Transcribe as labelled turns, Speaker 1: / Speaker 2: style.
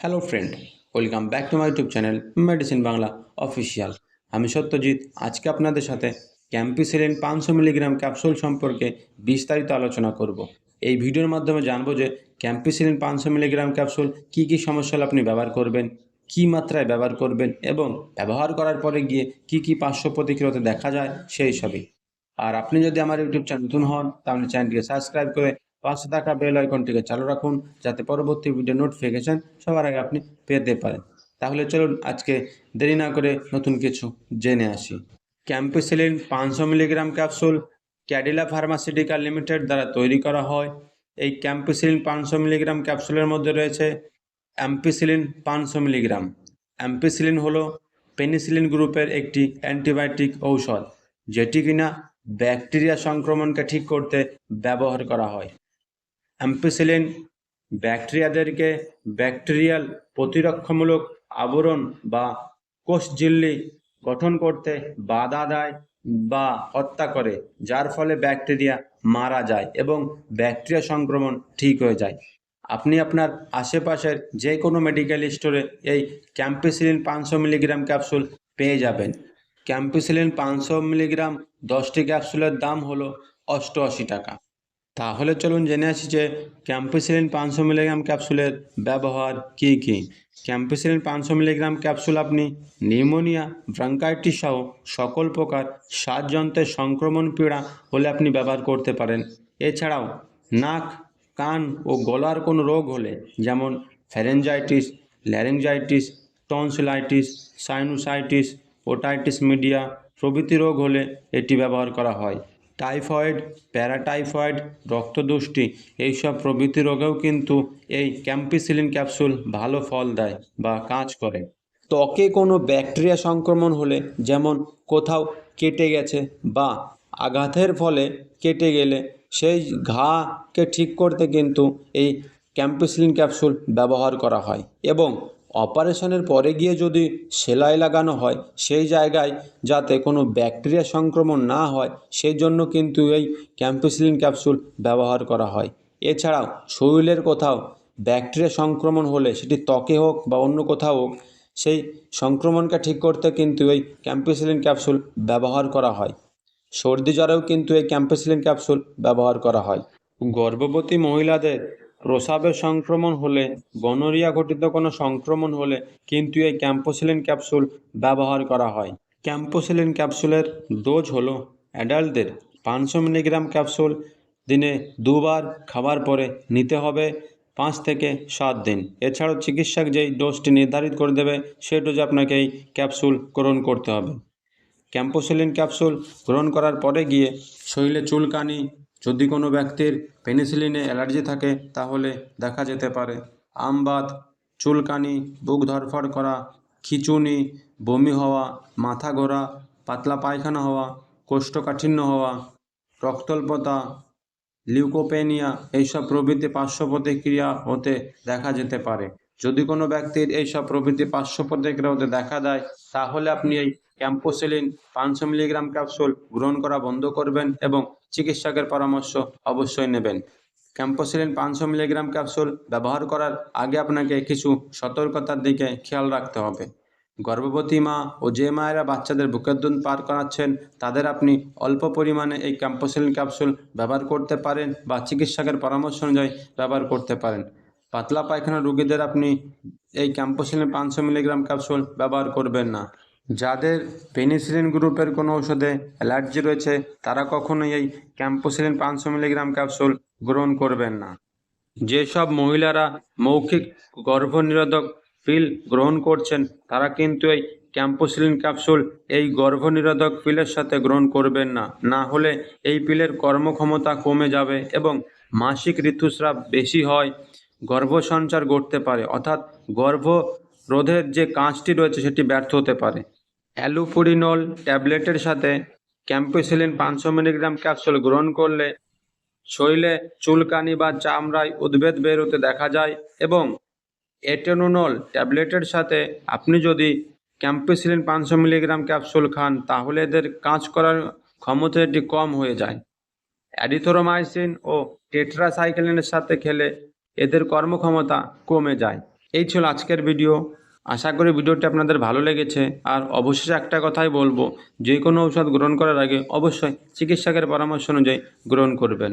Speaker 1: Hello friend welcome back to my YouTube channel medicine Bangla official আমি সত্যজিৎ। আজকে আপনাদের সাথে ক্যাম্পিসিলিন পাঁচশো মিলিগ্রাম ক্যাপসুল সম্পর্কে বিস্তারিত আলোচনা করব। এই ভিডিওর মাধ্যমে জানব যে ক্যাম্পিসিলিন পাঁচশো মিলিগ্রাম ক্যাপসুল কী কী সমস্যা আপনি ব্যবহার করবেন, কী মাত্রায় ব্যবহার করবেন এবং ব্যবহার করার পরে গিয়ে কী কী পার্শ্ব প্রতিক্রিয়াতে দেখা যায় সেই সবই। আর আপনি যদি আমার ইউটিউব চ্যানেল নতুন হন, তাহলে চ্যানেলটিকে সাবস্ক্রাইব করে পাশে থাকা বেল আইকনটিকে চালু রাখুন যাতে পরবর্তী ভিডিও নোটিফিকেশন সবার আগে আপনি পেতে পারেন। তাহলে চলুন আজকে দেরি না করে নতুন কিছু জেনে আসি। ক্যাম্পিসিলিন পাঁচশো milligram capsule Cadila pharmaceutical limited দ্বারা তৈরি করা হয়। এই ক্যাম্পিসিলিন পাঁচশো মিলিগ্রাম ক্যাপসুলের মধ্যে রয়েছে অ্যাম্পিসিলিন পাঁচশো মিলিগ্রাম অ্যাম্পিসিলিন হলো পেনিসিলিন গ্রুপের একটি অ্যান্টিবায়োটিক ঔষধ, যেটি কিনা ব্যাকটেরিয়া সংক্রমণকে ঠিক করতে ব্যবহার করা হয়। অ্যাম্পিসিলিন ব্যাকটেরিয়াদেরকে ব্যাকটেরিয়াল প্রতিরক্ষামূলক আবরণ বা কোষ কোষঝিল্লি গঠন করতে বাধা দেয় বা হত্যা করে, যার ফলে ব্যাকটেরিয়া মারা যায় এবং ব্যাকটেরিয়া সংক্রমণ ঠিক হয়ে যায়। আপনি আপনার আশেপাশের যে কোনো মেডিকেল স্টোরে এই ক্যাম্পিসিলিন পাঁচশো মিলিগ্রাম ক্যাপসুল পেয়ে যাবেন। ক্যাম্পিসিলিন পাঁচশো মিলিগ্রাম দশটি ক্যাপসুলের দাম হলো অষ্টআশি টাকা। তাহলে চলুন জেনে আসি যে ক্যাম্পিসিলিন পাঁচশো মিলিগ্রাম ক্যাপসুলের ব্যবহার কী কী? ক্যাম্পিসিলিন পাঁচশো মিলিগ্রাম ক্যাপসুল আপনি নিউমোনিয়া, ব্রাঙ্কাইটিস সহ সকল প্রকার শ্বাসযন্ত্রের সংক্রমণ পীড়া হলে আপনি ব্যবহার করতে পারেন। এছাড়াও নাক, কান ও গলার কোনো রোগ হলে যেমন pharyngitis laryngitis tonsillitis sinusitis otitis media প্রভৃতি রোগ হলে এটি ব্যবহার করা হয়। টাইফয়েড, প্যারাটাইফয়েড, রক্তদুষ্টি এইসব প্রভৃতি রোগেও কিন্তু এই ক্যাম্পিসিলিন ক্যাপসুল ভালো ফল দেয় বা কাজ করে। ত্বকে কোনো ব্যাকটেরিয়া সংক্রমণ হলে যেমন কোথাও কেটে গেছে বা আঘাতের ফলে কেটে গেলে সেই ঘাকে ঠিক করতে কিন্তু এই ক্যাম্পিসিলিন ক্যাপসুল ব্যবহার করা হয় এবং অপারেশনের পরে গিয়ে যদি সেলাই লাগানো হয়, সেই জায়গায় যাতে কোনো ব্যাকটেরিয়া সংক্রমণ না হয় সেই জন্য কিন্তু এই ক্যাম্পিসিলিন ক্যাপসুল ব্যবহার করা হয়। এছাড়াও শরীরের কোথাও ব্যাকটেরিয়া সংক্রমণ হলে, সেটি ত্বকে হোক বা অন্য কোথাও হোক, সেই সংক্রমণকে ঠিক করতে কিন্তু এই ক্যাম্পিসিলিন ক্যাপসুল ব্যবহার করা হয়। সর্দি জ্বরেও কিন্তু এই ক্যাম্পিসিলিন ক্যাপসুল ব্যবহার করা হয়। গর্ভবতী মহিলাদের প্রসাবের সংক্রমণ হলে, গনোরিয়া ঘটিত কোনো সংক্রমণ হলে কিন্তু এই ক্যাম্পোসিলিন ক্যাপসুল ব্যবহার করা হয়। ক্যাম্পোসিলিন ক্যাপসুলের ডোজ হলো অ্যাডাল্টদের পাঁচশো মিলিগ্রাম ক্যাপসুল দিনে দুবার খাবার পরে নিতে হবে পাঁচ থেকে সাত দিন। এছাড়াও চিকিৎসক যেই ডোজটি নির্ধারিত করে দেবে, সেই ডোজে আপনাকে এই ক্যাপসুল গ্রহণ করতে হবে। ক্যাম্পোসিলিন ক্যাপসুল গ্রহণ করার পরে গিয়ে শরীরে চুলকানি যদি কোনো ব্যক্তির পেনিসিলিনে অ্যালার্জি থাকে, তাহলে দেখা যেতে পারে। আমবাত চুলকানি, বুক ধরফড় করা, খিচুনি, বমি হওয়া, মাথা ঘোরা, পাতলা পায়খানা হওয়া, কোষ্ঠকাঠিন্য হওয়া, রক্তল্পতা, লিউকোপেনিয়া, এইসব প্রভৃতি পার্শ্ব প্রতিক্রিয়া হতে দেখা যেতে পারে। যদি কোনো ব্যক্তির এইসব প্রভৃতি পার্শ্ব প্রতিক্রিয়া দেখা দেয় তাহলে আপনি এই ক্যাম্পোসিলিন পাঁচশো মিলিগ্রাম ক্যাপসুল গ্রহণ করা বন্ধ করবেন এবং চিকিৎসকের পরামর্শ অবশ্যই নেবেন। ক্যাম্পোসিলিন পাঁচশো মিলিগ্রাম ক্যাপসুল ব্যবহার করার আগে আপনাকে কিছু সতর্কতার দিকে খেয়াল রাখতে হবে। গর্ভবতী মা ও যে মায়েরা বাচ্চাদের বুকের দুধ পার করাচ্ছেন, তাদের আপনি অল্প পরিমাণে এই ক্যাম্পোসিলিন ক্যাপসুল ব্যবহার করতে পারেন বা চিকিৎসকের পরামর্শ অনুযায়ী ব্যবহার করতে পারেন। পাতলা পায়খানা রোগীদের আপনি এই ক্যাম্পোসিলিন পাঁচশো মিলিগ্রাম ক্যাপসুল ব্যবহার করবেন না। যাদের পেনিসিলিন গ্রুপের কোনো ওষুধে অ্যালার্জি রয়েছে, তারা কখনোই এই ক্যাম্পোসিলিন পাঁচশো মিলিগ্রাম ক্যাপসুল গ্রহণ করবেন না। যেসব মহিলারা মৌখিক গর্ভনিরোধক পিল গ্রহণ করছেন, তারা কিন্তু এই ক্যাম্পোসিলিন ক্যাপসুল এই গর্ভনিরোধক পিলের সাথে গ্রহণ করবেন না। না হলে এই পিলের কর্মক্ষমতা কমে যাবে এবং মাসিক ঋতুস্রাব বেশি হয়। গর্ভসঞ্চার ঘটতে পারে, অর্থাৎ গর্ভ রোধের যে কাঁচটি রয়েছে সেটি ব্যর্থ হতে পারে। অ্যালুপুরিনল ট্যাবলেটের সাথে ক্যাম্পোসিলিন পাঁচশো মিলিগ্রাম ক্যাপসুল গ্রহণ করলে শরীরে চুলকানি বা চামড়ায় উদ্ভেদ বের হতে দেখা যায় এবং এটেনোনল ট্যাবলেটের সাথে আপনি যদি ক্যাম্পোসিলিন পাঁচশো মিলিগ্রাম ক্যাপসুল খান, তাহলে এদের কাজ করার ক্ষমতা এটি কম হয়ে যায়। অ্যারিথ্রোমাইসিন ও টেট্রাসাইক্লিনের সাথে খেলে এদের কর্মক্ষমতা কমে যায়। এই ছিল আজকের ভিডিও। আশা করি ভিডিওটি আপনাদের ভালো লেগেছে। আর অবশেষে একটা কথাই বলব, যে কোনো ঔষধ গ্রহণ করার আগে অবশ্যই চিকিৎসকের পরামর্শ অনুযায়ী গ্রহণ করবেন।